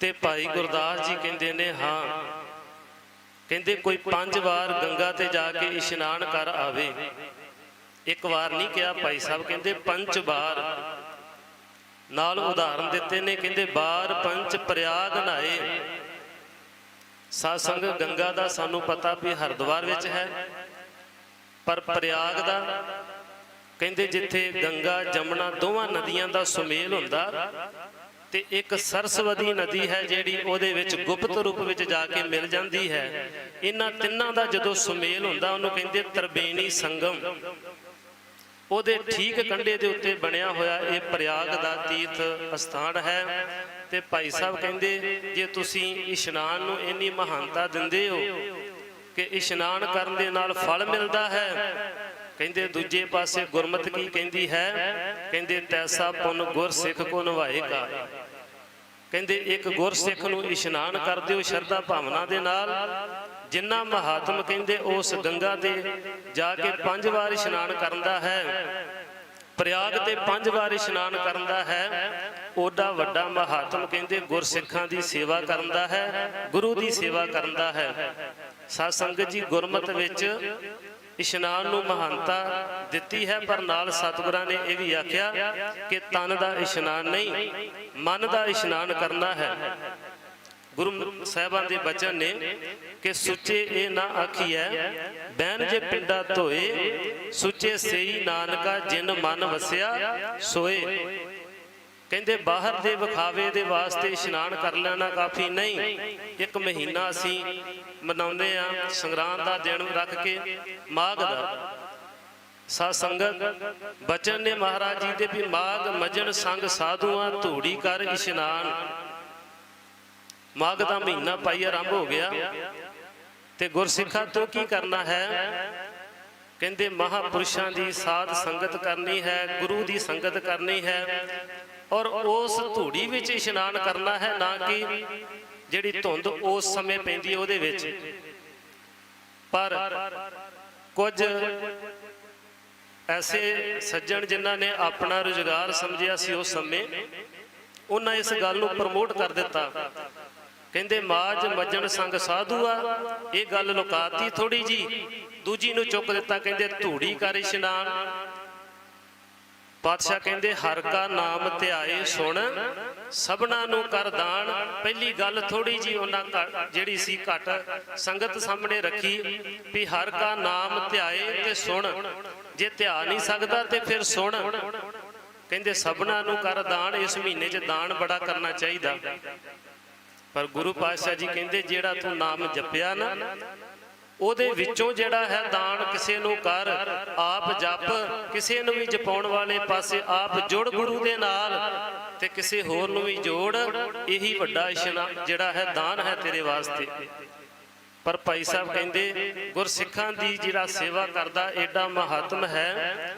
ਤੇ ਭਾਈ ਗੁਰਦਾਸ ਜੀ ਕਹਿੰਦੇ ਨੇ, ਹਾਂ। ਕਹਿੰਦੇ, ਕੋਈ ਪੰਜ ਵਾਰ ਗੰਗਾ ਤੇ ਜਾ ਕੇ ਇਸ਼ਨਾਨ ਕਰ ਆਵੇ। ਇੱਕ ਵਾਰ ਨਹੀਂ ਕਿਹਾ ਭਾਈ ਸਾਹਿਬ, ਕਹਿੰਦੇ, ਪੰਜ ਵਾਰ। ਨਾਲ ਉਦਾਹਰਨ ਦਿੱਤੇ ਨੇ, ਕਹਿੰਦੇ, ਬਾਰ ਪੰਚ ਪ੍ਰਯਾਗ ਨਾਏ। ਸਾਸੰਗ ਗੰਗਾ ਦਾ ਸਾਨੂੰ ਪਤਾ ਵੀ ਹਰਿਦੁਆਰ ਵਿੱਚ ਹੈ, ਪਰ ਪ੍ਰਯਾਗ ਦਾ, ਕਹਿੰਦੇ, ਜਿੱਥੇ ਗੰਗਾ, ਜਮਨਾ ਦੋਵਾਂ ਨਦੀਆਂ ਦਾ ਸੁਮੇਲ ਹੁੰਦਾ ਤੇ ਇੱਕ ਸਰਸਵਤੀ ਨਦੀ ਹੈ ਜਿਹੜੀ ਉਹਦੇ ਵਿੱਚ ਗੁਪਤ ਰੂਪ ਵਿੱਚ ਜਾ ਕੇ ਮਿਲ ਜਾਂਦੀ ਹੈ। ਇਹਨਾਂ ਤਿੰਨਾਂ ਦਾ ਜਦੋਂ ਸੁਮੇਲ ਹੁੰਦਾ, ਉਹਨੂੰ ਕਹਿੰਦੇ ਤਰਬੇਣੀ ਸੰਗਮ। ਉਹਦੇ ਠੀਕ ਕੰਢੇ ਦੇ ਉੱਤੇ ਬਣਿਆ ਹੋਇਆ ਇਹ ਪ੍ਰਯਾਗ ਦਾ ਤੀਰਥ ਅਸਥਾਨ ਹੈ ਤੇ ਭਾਈ ਸਾਹਿਬ ਕਹਿੰਦੇ, ਜੇ ਤੁਸੀਂ ਇਸ਼ਨਾਨ ਨੂੰ ਇੰਨੀ ਮਹਾਨਤਾ ਦਿੰਦੇ ਹੋ ਕਿ ਇਸ਼ਨਾਨ ਕਰਨ ਦੇ ਨਾਲ ਫਲ ਮਿਲਦਾ ਹੈ ਕਹਿੰਦੇ ਦੂਜੇ ਪਾਸੇ ਗੁਰਮਤ ਕੀ ਕਹਿੰਦੀ ਹੈ? ਕਹਿੰਦੇ ਤੈਸਾ ਪੁੰਨ ਗੁਰ ਕੋ ਨਿਭਾਏਗਾ ਕਹਿੰਦੇ ਇੱਕ ਗੁਰਸਿੱਖ ਨੂੰ ਇਸ਼ਨਾਨ ਕਰਦੇ ਹੋ ਸ਼ਰਧਾ ਭਾਵਨਾ ਦੇ ਨਾਲ। ਜਿੰਨਾ ਮਹਾਤਮ ਕਹਿੰਦੇ ਉਸ ਗੰਗਾ ਤੇ ਜਾ ਕੇ ਪੰਜ ਵਾਰ ਇਸ਼ਨਾਨ ਕਰਦਾ ਹੈ। ਪ੍ਰਯਾਗ ਤੇ ਪੰਜ ਵਾਰ ਇਸ਼ਨਾਨ ਕਰਦਾ ਹੈ। ਓਡਾ ਵੱਡਾ ਮਹਾਤਮ ਕਹਿੰਦੇ ਗੁਰਸਿੱਖਾਂ ਦੀ ਸੇਵਾ ਕਰਨ ਦਾ ਹੈ, ਗੁਰੂ ਦੀ ਸੇਵਾ ਕਰਨ ਦਾ ਹੈ। ਸਾਧ ਸੰਗਤ ਜੀ, ਗੁਰਮਤ ਵਿੱਚ ਇਸ਼ਨਾਨ ਨੂੰ ਮਹਾਨਤਾ ਦਿੱਤੀ ਹੈ, ਪਰ ਨਾਲ ਸਤਿਗੁਰਾਂ ਨੇ ਇਹ ਵੀ ਆਖਿਆ ਕਿ ਤਨ ਦਾ ਇਸ਼ਨਾਨ ਨਹੀਂ, ਮਨ ਦਾ ਇਸ਼ਨਾਨ ਕਰਨਾ ਹੈ। ਗੁਰੂ ਸਾਹਿਬਾਨ ਦੇ ਬਚਨ ਨੇ ਕਿ ਸੁੱਚੇ ਇਹ ਨਾ ਆਖੀਐ ਬੈਨ ਜੇ ਪਿੰਡਾ ਧੋਏ, ਸੁੱਚੇ ਸਈ ਨਾਨਕਾ ਜਿਨ ਮਨ ਵਸਿਆ, ਸੋਏ। ਕਹਿੰਦੇ ਬਾਹਰ ਦੇ ਵਿਖਾਵੇ ਦੇ ਵਾਸਤੇ ਇਸ਼ਨਾਨ ਕਰ ਲੈਣਾ ਕਾਫੀ ਨਹੀਂ। ਇੱਕ ਮਹੀਨਾ ਅਸੀਂ ਮਨਾਉਂਦੇ ਆ ਸੰਗਰਾਂਦ ਦਾ ਦਿਨ ਰੱਖ ਕੇ ਮਾਘ ਦਾ। ਸਾ ਸੰਗਤ, ਬਚਨ ਨੇ ਮਹਾਰਾਜ ਜੀ ਦੇ ਵੀ ਮਾਘ ਮਜਨ ਸੰਗ ਸਾਧੂਆਂ ਧੂੜੀ ਕਰ ਇਸ਼ਨਾਨ। ਮਾਘ ਦਾ ਮਹੀਨਾ ਪਾਈ ਆਰੰਭ ਹੋ ਗਿਆ ਤੇ ਗੁਰਸਿੱਖਾਂ ਤੋਂ ਕੀ ਕਰਨਾ ਹੈ? ਕਹਿੰਦੇ ਮਹਾਪੁਰਸ਼ਾਂ ਦੀ ਸਾਧ ਸੰਗਤ ਕਰਨੀ ਹੈ, ਗੁਰੂ ਦੀ ਸੰਗਤ ਕਰਨੀ ਹੈ। ਔਰ ਉਸ ਧੂੜੀ ਵਿੱਚ ਇਸ਼ਨਾਨ ਕਰਨਾ ਹੈ ਨਾ ਕਿ ਜਿਹੜੀ ਧੁੰਦ ਉਸ ਸਮੇਂ ਪੈਂਦੀ ਹੈ ਉਹਦੇ ਵਿੱਚ। ਪਰ ਕੁਝ ਐਸੇ ਸੱਜਣ ਜਿਨ੍ਹਾਂ ਨੇ ਆਪਣਾ ਰੁਜ਼ਗਾਰ ਸਮਝਿਆ ਸੀ ਉਸ ਸਮੇਂ, ਉਹਨਾਂ ਇਸ ਗੱਲ ਨੂੰ ਪ੍ਰਮੋਟ ਕਰ ਦਿੱਤਾ। ਕਹਿੰਦੇ, ਮਾਜ ਮੱਜਣ ਸੰਗ ਸਾਧੂ ਆ ਇਹ ਗੱਲ ਲੁਕਾਤੀ ਥੋੜੀ ਜੀ। ਦੂਜੀ ਨੂੰ ਚੁੱਕ ਦਿੱਤਾ, ਕਹਿੰਦੇ, ਧੂੜੀ ਕਰ ਇਸ਼ਨਾਨ। ਪਾਤਸ਼ਾਹ ਕਹਿੰਦੇ, ਹਰ ਕਾ ਨਾਮ ਧਿਆਏ ਸੁਣ, ਸਭਨਾ ਨੂੰ ਕਰ ਦਾਨ। ਪਹਿਲੀ ਗੱਲ ਥੋੜੀ ਜੀ ਉਹਨਾਂ ਜਿਹੜੀ ਸੀ ਘਟ ਸੰਗਤ ਸਾਹਮਣੇ ਰੱਖੀ ਵੀ ਹਰ ਕਾ ਨਾਮ ਧਿਆਏ ਤੇ ਸੁਣ। ਜੇ ਧਿਆ ਨਹੀਂ ਸਕਦਾ ਤੇ ਫਿਰ ਸੁਣ। ਕਹਿੰਦੇ, ਸਭਨਾ ਨੂੰ ਕਰ ਦਾਨ, ਇਸ ਮਹੀਨੇ 'ਚ ਦਾਨ ਬੜਾ ਕਰਨਾ ਚਾਹੀਦਾ। ਪਰ ਗੁਰੂ ਪਾਤਸ਼ਾਹ ਜੀ ਕਹਿੰਦੇ, ਜਿਹੜਾ ਤੂੰ ਨਾਮ ਜਪਿਆ ਨਾ ਉਹਦੇ ਵਿੱਚੋਂ ਜਿਹੜਾ ਹੈ ਦਾਨ ਕਿਸੇ ਨੂੰ ਕਰ, ਆਪ ਜਪ, ਕਿਸੇ ਨੂੰ ਵੀ ਜਪਾਉਣ ਵਾਲੇ ਪਾਸੇ ਆਪ ਜੁੜ ਗੁਰੂ ਦੇ ਨਾਲ ਤੇ ਕਿਸੇ ਹੋਰ ਨੂੰ ਵੀ ਜੋੜ, ਇਹੀ ਵੱਡਾ ਇਸ਼ਨਾਨ ਜਿਹੜਾ ਹੈ ਦਾਨ ਹੈ ਤੇਰੇ ਵਾਸਤੇ। ਪਰ ਭਾਈ ਸਾਹਿਬ ਕਹਿੰਦੇ, ਗੁਰਸਿੱਖਾਂ ਦੀ ਜਿਹੜਾ ਸੇਵਾ ਕਰਦਾ ਐਡਾ ਮਹੱਤਮ ਹੈ